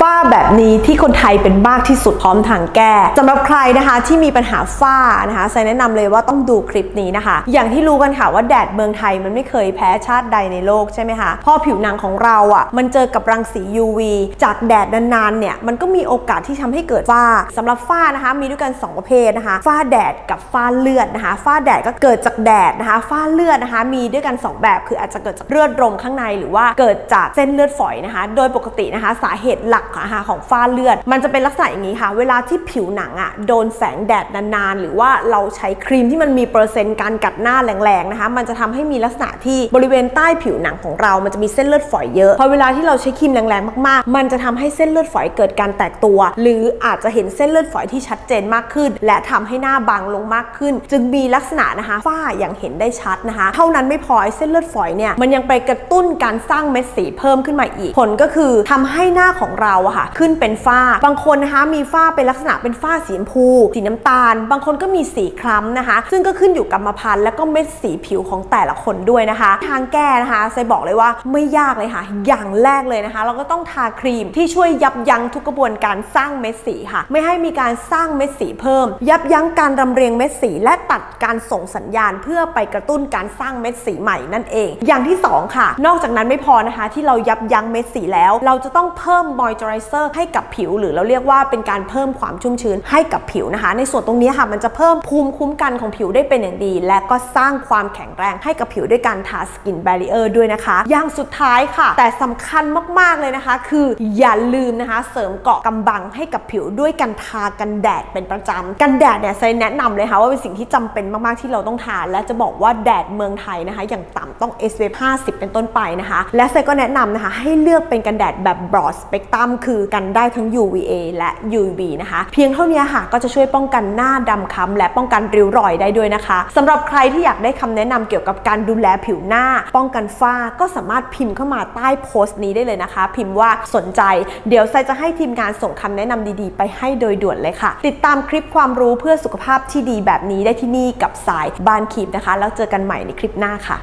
ฝ้าแบบนี้ที่คนไทยเป็นมากที่สุดพร้อมทางแก้สำหรับใครนะคะที่มีปัญหาฝ้านะคะไซแนะนำเลยว่าต้องดูคลิปนี้นะคะ อย่างที่รู้กันค่ะว่าแดดเมืองไทยมันไม่เคยแพ้ชาติใดในโลกใช่ไหมคะพอผิวหนังของเราอะ่ะมันเจอกับรังสี UV จากแดดนานๆเนี่ยมันก็มีโอกาสที่ทำให้เกิดฝ้าสำหรับฝ้านะคะมีด้วยกัน 2 ประเภทนะคะ ฝ้าแดดกับฝ้าเลือดนะคะ ฝ้าแดดก็เกิดจากแดดนะคะฝ้าเลือดนะคะ มีด้วยกัน 2 แบบคืออาจจะเกิดจากเลือดลมข้างในหรือว่าเกิดจากเส้นเลือดฝอยนะคะ โดยปกตินะคะ สาเหตุหลักนะคะของฝ้าเลือด มันจะเป็นลักษณะอย่างนี้ค่ะ เวลาที่ผิวหนังอะ่ะโดนแสงแดดนานๆ หรือว่าเราใช้ครีมที่มันมีเปอร์เซ็นต์การกัดหน้าแรงๆนะคะ มันจะทำให้มีลักษณะที่บริเวณใต้ผิวหนังของเรา มันจะมีเส้นเลือดฝอยเยอะ พอเวลาที่เราใช้ครีมแรงๆ มากๆ มันจะทำให้เส้นเลือดฝอยเกิดการแตกตัว หรืออาจจะเห็นเส้นเลือดฝอยที่ชัดเจนมากขึ้น และทำให้หน้าบางลงมากขึ้น จึงมีลักษณะนะคะฝ้าอย่างเห็นได้ชัดนะคะ เท่านั้นไม่พอเส้นเลือดฝอยเนี่ยมันยังไปกระตุ้นการสร้างเม็ดสีเพิ่มขึ้นมาอีก ผลก็คือทำให้หน้าของเราอะค่ะขึ้นเป็นฝ้า บางคนนะคะมีฝ้าเป็นลักษณะเป็นฝ้าสีชมพู สีน้ำตาล บางคนก็มีสีคล้ำนะคะ ซึ่งก็ขึ้นอยู่กับกรรมพันธุ์และก็เม็ดสีผิวของแต่ละคนด้วยนะคะ ทางแก้นะคะไซบอกเลยว่าไม่ยากเลยค่ะ อย่างแรกเลยนะคะ เราก็ต้องทาครีมที่ช่วยยับยั้งทุกกระบวนการสร้างเม็ดสีค่ะ ไม่ให้มีการสร้างเม็ดสีเพิ่ม ยับยั้งการรำเรียงเม็ดสี และตัดการส่งสัญญาณ เพื่อไปกระตุ้นการสร้างเม็ดสีใหม่นั่นเอง อย่างที่สองค่ะ นอกจากนั้นไม่พอนะคะ ที่เรายับยั้งเม็ดสีแล้ว เราจะต้องเพิ่มมอยเจอไรเซอร์ให้กับผิว หรือเราเรียกว่าเป็นการเพิ่มความชุ่มชื้นให้กับผิวนะคะ ในส่วนตรงนี้ค่ะมันจะเพิ่มภูมิคุ้มกันของผิวได้เป็นอย่างดี และก็สร้างความแข็งแรงให้กับผิวด้วยการทาสกินแบรีเออร์ด้วยนะคะ อย่างสุดท้ายค่ะ แต่สำคัญมากๆเลยนะคะ คืออย่าลืมนะคะ เสริมเกาะกำบังให้กับผิวด้วยการทากันแดดเป็นประจำกันแดดเนี่ยไซแนะนำเลยค่ะว่าเป็นสิ่งที่จำเป็นมากๆที่เราต้องทาและจะบอกว่าแดดเมืองไทยนะคะ อย่างต่ำต้อง SPF 50 เป็นต้นไปนะคะ และไซก็แนะนำนะคะให้เลือกเป็นกันแดดแบบ broad spectrum คือกันได้ทั้ง UVA และ UVB นะคะ เพียงเท่านี้ค่ะก็จะช่วยป้องกันหน้าดำคล้ำและป้องกันริ้วรอยได้ด้วยนะคะสำหรับใครที่อยากได้คำแนะนำเกี่ยวกับการดูแลผิวหน้า ป้องกันฝ้าก็สามารถพิมพ์เข้ามาใต้โพสต์นี้ได้เลยนะคะ พิมพ์ว่าสนใจ เดี๋ยวไซจะให้ทีมงานส่งคำแนะนำดีๆ ไปให้โดยด่วนเลยค่ะ ติดตามคลิปความรู้เพื่อสุขภาพที่ดีแบบนี้ได้ที่นี่กับสายบานคีบนะคะ แล้วเจอกันใหม่ในคลิปหน้าค่ะ